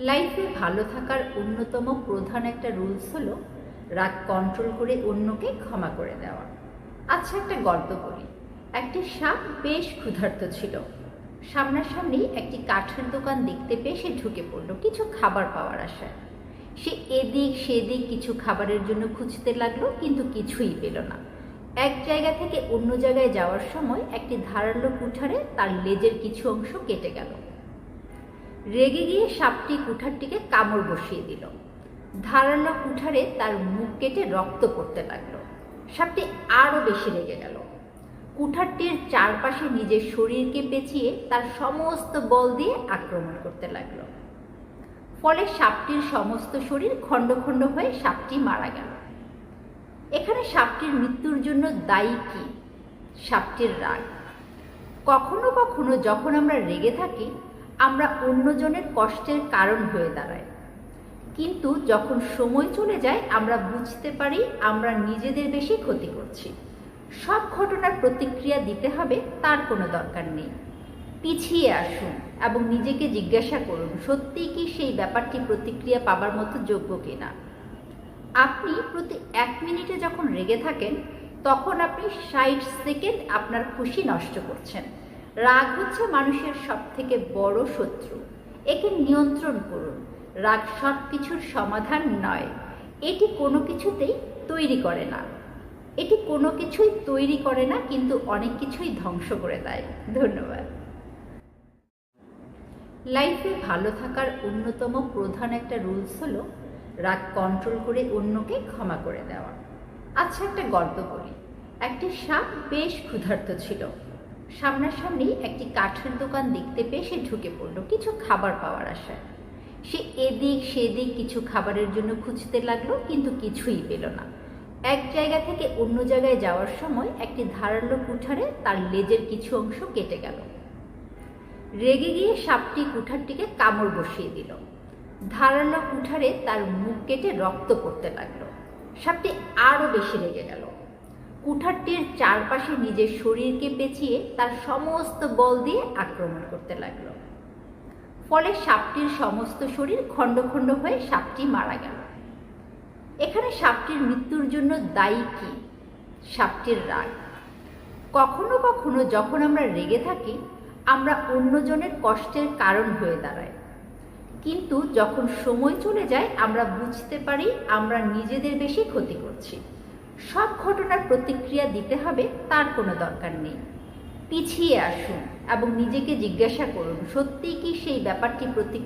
লাইফে ভালো থাকার অন্যতম প্রধান একটা রুলস হলো রাগ কন্ট্রোল করে অন্যকে ক্ষমা করে দেওয়া। আচ্ছা একটা গল্প করি। একটি সাপ বেশ ক্ষুধার্ত ছিল। সামনাসামনি একটি কাঠের দোকান দেখতে পেয়ে সে ঢুকে পড়ল। কিছু খাবার পাওয়ার আশায়। সে এদিক সেদিক কিছু খাবারের জন্য খুঁজতে লাগল, কিন্তু কিছুই পেল না। এক জায়গা থেকে অন্য জায়গায় যাওয়ার সময় একটি ধারালো কুঠারে তার লেজের কিছু অংশ কেটে গেল। রেগে গিয়ে সাপটি কুঠারটিকে কামড় বসিয়ে দিল। ধারালো কুঠারে তার মুখ কেটে রক্ত পড়তে লাগল। সাপটি আরও বেশি রেগে গেল। কুঠারটির চারপাশে নিজের শরীরকে পেঁচিয়ে তার সমস্ত বল দিয়ে আক্রমণ করতে লাগল। ফলে সাপটির সমস্ত শরীর খণ্ড খণ্ড হয়ে সাপটি মারা গেল। এখানে সাপটির মৃত্যুর জন্য দায়ী কি? সাপটির রাগ। কখনো কখনো যখন আমরা রেগে থাকি আমরা অন্যজনের কষ্টের কারণ হয়ে দাঁড়াই। কিন্তু যখন সময় চলে যায়, আমরা বুঝতে পারি আমরা নিজেদের বেশি ক্ষতি করছি। সব ঘটনার প্রতিক্রিয়া দিতে হবে, তার কোনো দরকার নেই। পিছিয়ে আসুন এবং নিজেকে জিজ্ঞাসা করুন, সত্যিই কি সেই ব্যাপারটি প্রতিক্রিয়া পাবার মতো যোগ্য কিনা? আপনি প্রতি এক মিনিটে যখন রেগে থাকেন, তখন আপনি ষাট সেকেন্ড আপনার খুশি নষ্ট করছেন। রাগ হচ্ছে মানুষের সব থেকে বড় শত্রু। একে নিয়ন্ত্রণ করুন। রাগ সব কিছুর সমাধান নয়। এটি কোনো কিছুতেই তৈরি করে না। এটি কোনো কিছুই তৈরি করে না, কিন্তু অনেক কিছুই ধ্বংস করে দেয়। ধন্যবাদ। লাইফে ভালো থাকার অন্যতম প্রধান একটা রুলস হলো রাগ কন্ট্রোল করে অন্যকে ক্ষমা করে দেওয়া। আচ্ছা একটা গল্প করি একটি সাপ বেশ ক্ষুধার্ত ছিল। সামনাসামনি একটি কাঠের দোকান দেখতে পেয়ে সে ঢুকে পড়ল। কিছু খাবার পাওয়ার আশায়। সে এদিক সেদিক কিছু খাবারের জন্য খুঁজতে লাগল, কিন্তু কিছুই পেল না। এক জায়গা থেকে অন্য জায়গায় যাওয়ার সময় একটি ধারালো কুঠারে তার লেজের কিছু অংশ কেটে গেল। রেগে গিয়ে সাপটি কুঠারটিকে কামড় বসিয়ে দিল। ধারালো কুঠারে তার মুখ কেটে রক্ত পড়তে লাগল। সাপটি আরও বেশি রেগে গেল। কুঠারটির চারপাশে নিজের শরীরকে পেঁচিয়ে তার সমস্ত বল দিয়ে আক্রমণ করতে লাগল। ফলে সাপটির সমস্ত শরীর খণ্ড খণ্ড হয়ে সাপটি মারা গেল। এখানে সাপটির মৃত্যুর জন্য দায়ী কি? সাপটির রাগ। কখনো কখনো যখন আমরা রেগে থাকি, আমরা অন্যজনের কষ্টের কারণ হয়ে দাঁড়াই। কিন্তু যখন সময় চলে যায়, আমরা বুঝতে পারি আমরা নিজেদের বেশি ক্ষতি করছি। সব ঘটনার প্রতিক্রিয়া দিতে হবে, তার কোনো দরকার নেই। পিছিয়ে আসুন এবং নিজেকে জিজ্ঞাসা করুন, সত্যিই কি সেই ব্যাপারটি প্রতি